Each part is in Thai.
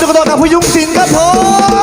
这个ต้会用心干า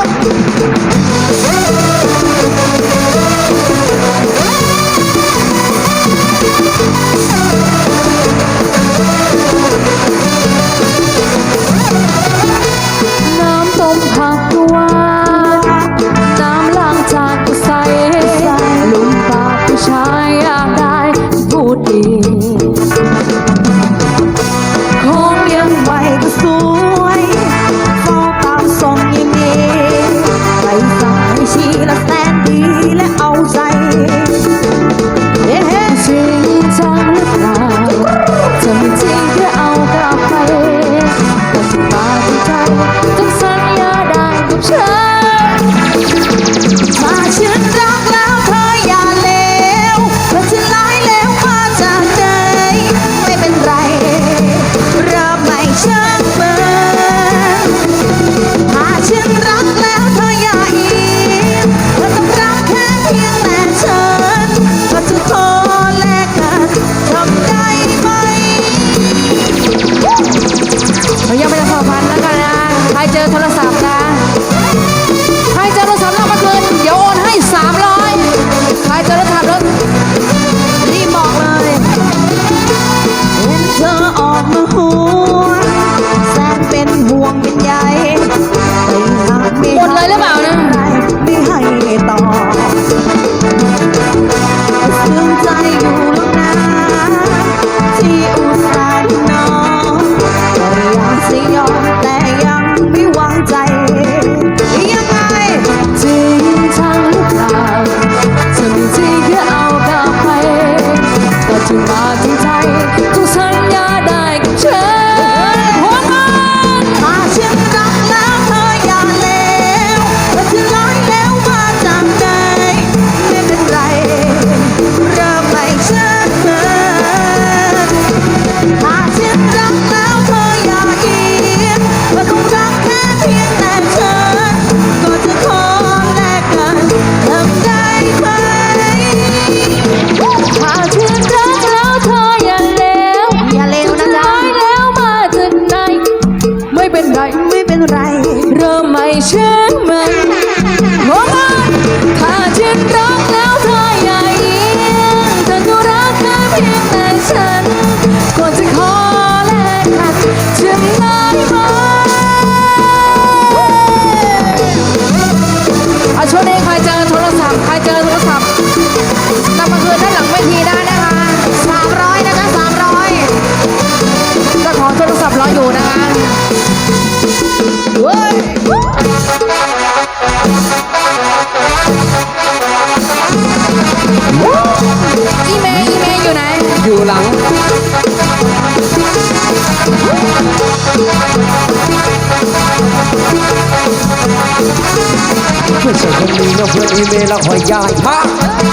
พื่อนฉันคนนี้นะเพื่อนอีเมลแล้วคอยย้ายมา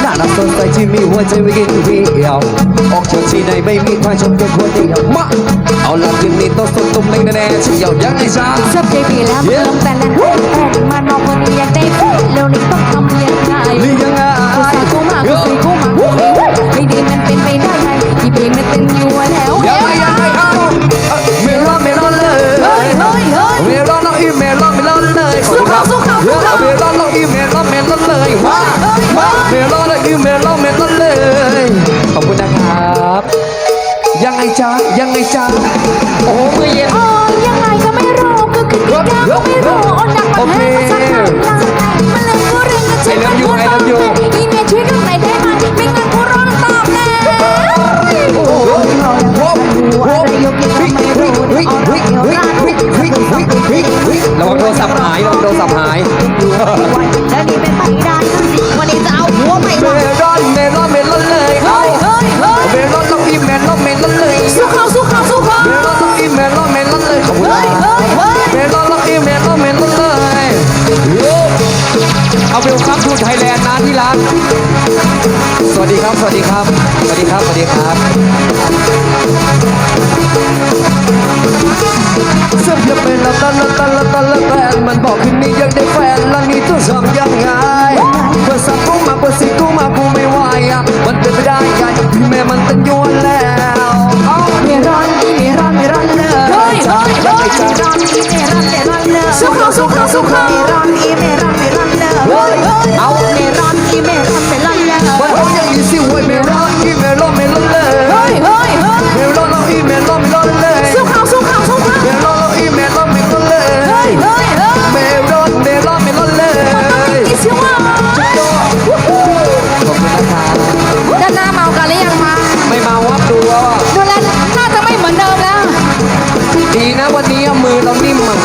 น่ารักสนใจที่มีหัวใจไม่กินเพียวออกจากที่ไหนไม่มีใครชมกันคนเดียวมาเอาละคืนนี้ต้องสมตุ้มในแน่ๆฉันยาวยังไงจ้าชอบใจพี่แล้วเริ่มแต่ละแอนมานอกคนอยา จ๊ะโอ้โหมือเย็นโอ้ยังไงก็ไม่รู้ก็คือกินยาก็ไม่รู้อดดักมาให้สักครั้งมันเลยกูเร่งกันใช่ไหมกูร้องอีเมช่วยกันหน่อยได้ไหมไม่งั้นกูร้องตอบแน่โอ้โหโอ้โหโอ้โหเฮ้ยเฮ้ยเฮ้ยเฮ้ยเฮ้ยเฮ้ยเฮ้ยเฮ้ยเฮ้ยเฮ้ยระวังโทรศัพท์หายระวังโทรศัพท์หายแล้วนี่เป็นไปได้วันนี้จะเอาหัวใหม่มาลอนเมลอนเมลอน เอาเวลคัมทูไทยแลนด์นะที่รักสวัสดีครับ สวัสดีครับ สวัสดีครับ สวัสดีครับ เสื้อเพียบเป็นละตันละตันละตันละแฟนมันบอกคืนนี้ยังได้แฟนแล้วนี่ต้องทำยังไงเปิดสักกูมาเปิดสิกูมากูไม่ไหวอะมันเป็นไปได้ไงที่แม่มันตันยวนแล้วเอาเมรอนอีเมรอนเมรอนเลยเฮ้ยเฮ้ยเฮ้ยเมรอนอีเมรอนเมรอนเลอสู้เขาสู้เขาสู้เขาเมรอนอีเมรอนเมรอนเลอ เอาเมรอนอีเมรอนเมรอนเลอวันเขายังอีสิเว้ยเมลอนอีเมลอนเมลอนเลยเฮ้ยเฮ้ยเฮ้ยเมลอนเราอีเมลอนเมลอนเลยสู้เขาสู้เขาสู้เขาเมลอนเราอีเมลอนเมลอนเลยเฮ้ยเฮ้ยเฮ้ยเมลอนเมลอนเมลอนเลยอีชิวะขอบคุณนะครับด้านหน้าเมากันหรือยังมาไม่เมาวับดูแล้วอะดูแลน่าจะไม่เหมือนเดิมแล้ว ดีนะวันนี้มือเรานิ่มอะ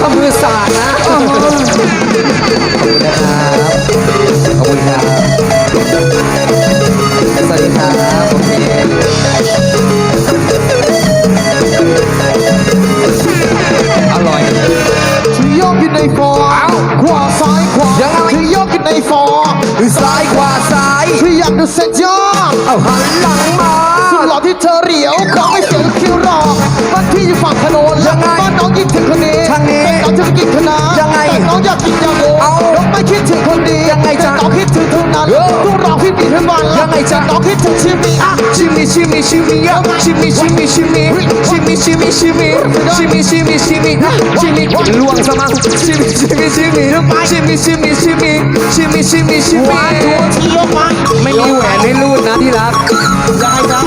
ถ้ามือสาดนะ คุณนะครับ ขอบคุณครับสวัสดีครับโอเคอร่อยที่ยกอยู่ในฟอร์ขวาซ้ายขวายังไงที่ยกอยู่ในฟอร์ซ้ายขวาซ้ายที่อยากดูเซ็ตยอดเอาหันหลังมาสุดหล่อที่เธอเหลียวขอไม่เสียงคิวรอ ฝั่งถนนยังไงบ้านน้องคิดถึงคนนี้ทางนี้แต่น้องจะไปกินคณะยังไงแต่น้องอยากกินยาโมเอาน้องไม่คิดถึงคนดียังไงจ๊ะแต่น้องคิดถึงเท่านั้นเออทุกเราพี่มีทั้งวันยังไงจ๊ะแต่น้องคิดถึงชีวิตอะชิมิชิมิชิมิยะชิมิชิมิชิมิชิมิชิมิชิมิชิมิชิมิชิมิชิมิล่วงซะมั้งชิมิชิมิชิมิชิมิชิมิชิมิชิมิชิมิชิมิที่ยกมาไม่มีแหวนให้รูดนะที่รักยังไงจ๊ะ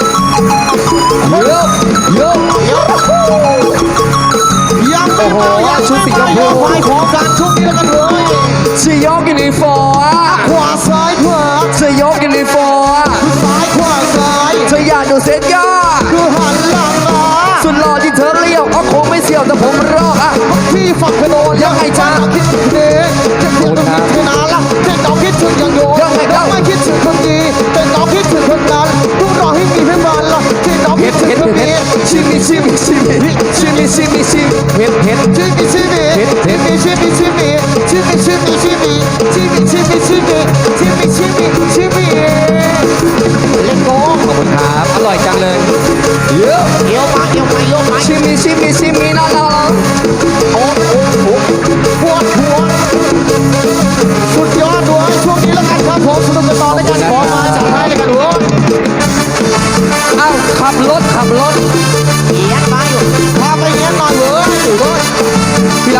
เยกยกยกยังโอ้โหยังชุดสีชมพูไปพร้อการชุดนี้แล้วกันเลยจะยกกันในฟอขวาซ้ายขวาจะยกกันในฟอซ้ายขวาซ้ายจะอยากดูเซตย่าคือหันหลัง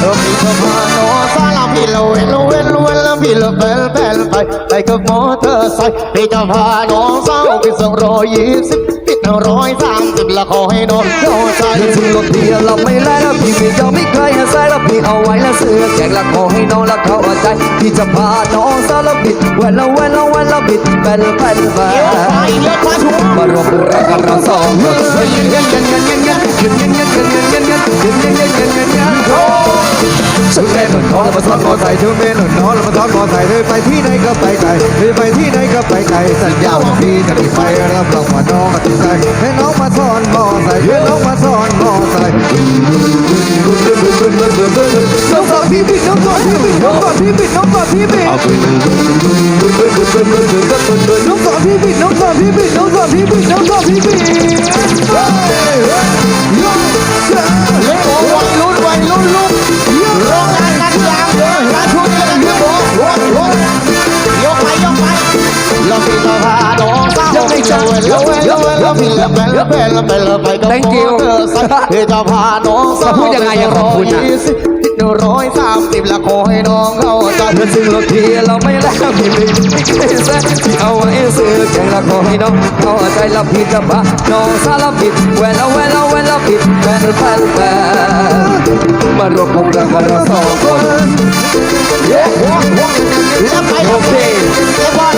เออมีเธอมาโนซาลาพี่เราเวนเราเวนเราเวนลพี่เราเบลเบลไปไปกับมอเตอร์ไซค์พี่จะพาน้องสาวไปส่งร้อยยี่สิบปิดร้อยสามสิบละขอให้น้องเข้าใจเงินทุนรถพี่เราไม่ไล่แล้วพี่ไม่ยอมไม่เคยให้ใส่แล้วพี่เอาไว้แล้วเสื้อแจกละขอให้น้องละเขา ใจพี่จะพาน้องสารบิดแวันละแวันละแวันละบิดแปนแปนแปเดี๋ยวไปนมารวมรักกันเราสองคนเฮ้ยเงินเงินเงินเงินเงินเงินเงินเงินเงินเงินเงินเงินเงินเงินเงินเงินเงินเงินเงินโอ้ชุดแม่หนุนน้องแล้วมาซ้อนมอไซค์ชุดแม่หนุนน้องแล้วมาซ้อนมอไซค์เลยไปที่ไหนก็ไปไกลเลยไปที่ไหนก็ไปไกลสัญญาว่าพี่จะไม่ไปรับรองว่าน้องก็ติดใจให้น้องมาซ้อนมอไซค์ให้น้องมาซ้อนมอไซค์ น้องก่อนพี่บิดน้องก่อนพี่บิดน้องก่อนพี่บิดน้องก่อนพี่บิดน้องก่อนพี่บิดน้องก่อนพี่บิดน้องก่อนพี่บิดน้องก่อนพี่บิดเล่นโอ้วัยรุ่นวัยรุ่นลุกร้องงานกันยาวเลยงานช่วงนี้แล้วกันพี่บอกโอ้โหยกไปยกไปแล้วพี่จะพาน้องสาวไปเจอแล้วแล้วแล้ว พี่ละเบลเบลเบลไปกับมอเตอร์ไซค์พี่จะพาน้องสาวหนึ่งร้อยสามสิบละขอให้น้องเข้าใจเงินซึ่งรถที่เราไม่แล้วพี่ไม่ไม่เคยแซ่ที่เอาไว้ซื้อแกงละขอให้น้องเข้าใจละพี่จะบ้าน้องสารพิษแหวนละแหวนละแหวนละผิดแหวนแฟนแฟนมารวมกันกันเราสองคนเย้แล้วไปโอเคเรียกว่า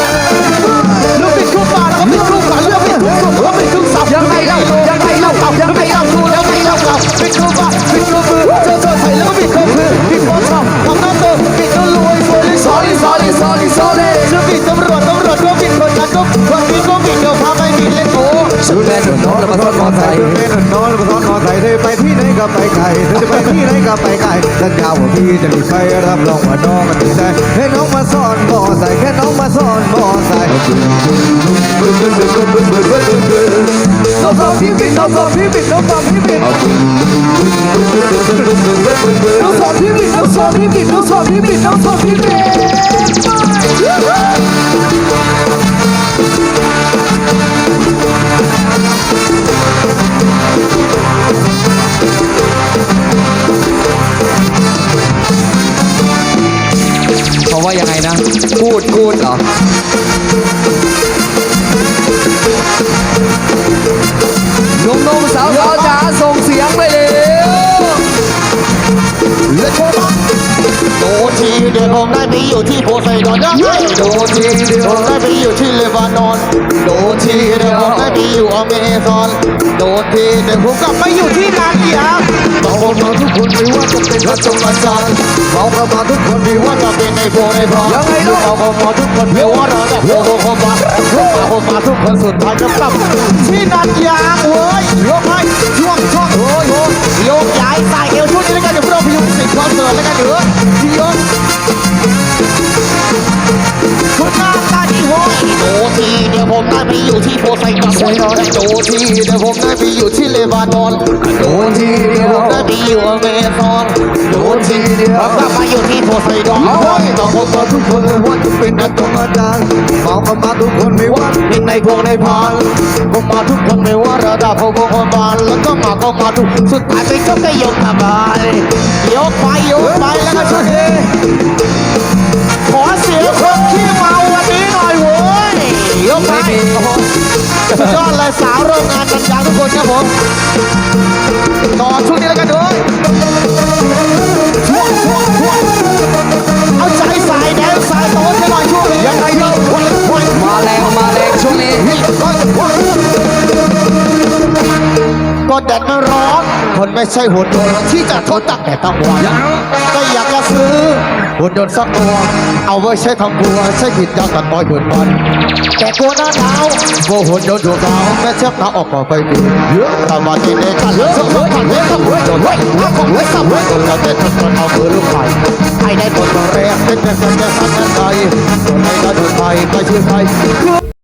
ลูกปิดคู่ป่าแล้วก็ปิดคู่ป่าเลือกปิดคู่ปิด ชุดแม่หนุนน้องแล้วมาทอดนอนใส่ชุดแม่หนุนน้องแล้วมาทอดนอนใส่เธอไปที่ไหนก็ไปไกลเธอไปที่ไหนก็ไปไกลสัญญาว่าพี่จะมีใครรับรองว่าน้องมันดีใจให้น้องมาสอนบ่อใส่แค่น้องมาสอนบ่อใส่ น้องสอนพี่บิดน้องสอนพี่บิดน้องสอนพี่บิดน้องสอนพี่บิดน้องสอนพี่บิดน้องสอนพี่บิดน้องสอนพี่บิดเขาว่ายังไงนะ พูดพูดเหรอ ดียวผมได้ไปอยู่ที่โพไซดอนยังไงโดนทีเดียวผมได้ไปอยู่ที่เลบานอน โดนทีเดียวผมได้ไปอยู่อเมซอน โดนทีเดียวผมกลับไปอยู่ที่นานยาเมากันมาทุกคนไม่ว่าจะเป็นพระจงอาจารย์เมากันมาทุกคนไม่ไม่ว่าว่าจะเป็นในโพในพอยังไงลูกเราก็มาทุกคนไม่ว่าเราจะโพโพมาโพมาโพมาทุกคนสุดท้ายจะกลับที่นานยางเว้ยยกให้ช่วงช่วงโอ้ยโอ้ยโยกย้ายใส่เอวช่วงนี้แล้วกันเดี๋ยวพวกเราไปอยู่สิงคอนเสิร์ตแล้วกันเดี๋ยวพี่ โว้ยโดทีเดี๋ยวผมได้ไปอยู่ที่โพไซดอนโดทีเดี๋ยวผมได้ไปอยู่ที่เลบานอนโดนทีเดียผวมได้ไปอยู่อเมซอนโดทีเดียวผมกลับมาอยู่ที่โพไซดอนเมากันมาทุกคนไม่ว่าจะเป็นพระจงอาจารย์เมากันมาทุกคนไม่ว่าเป็นในพวกในพานผมมาทุกคนไม่ว่าระดับพวกคนบานแล้วก็มาก็มาทุกสุดท้ายไปก็ไปยกทบายยกไปยกไปแล้วก็ช่วยขอเสียงคนขี้เสุดยอดเลยสาวโรงงานกันยางทุกคนครับผมต่อช่วงนี้แล้วกันด้วยช่วงช่วงช่วงเอาใจสายแดนสายโต๊ะให้หน่อยช่วงนี้ยังไงเล่าวันวันมาแรงมาแรงช่วงนี้ ก็แดดมันร้อน คนไม่ใช่หุ่นยนต์ที่จะทนตักแดดทั้งวันก็อยากจะซื้อหุ่นยนต์สักตัว เอาไว้ใช้ทำครัวใช้ผิดยาตัดต้อยหุ่นมันแต่กลัวหน้าหนาวโมหุ่นยนต์ถูกสาวแม่เช็คหน้าออกมาไปดูทำมากินเองกันเยอะเยอะเยอะเยอะเยอะเยอะเยอะของเล็กสับเล็กเราเต้นจนเอามือลูกไข่ให้ได้ผลแรกเต้นเต้นเต้นเต้นเต้นไทยส่วนในกระดูกไทยไม่ใช่ไทย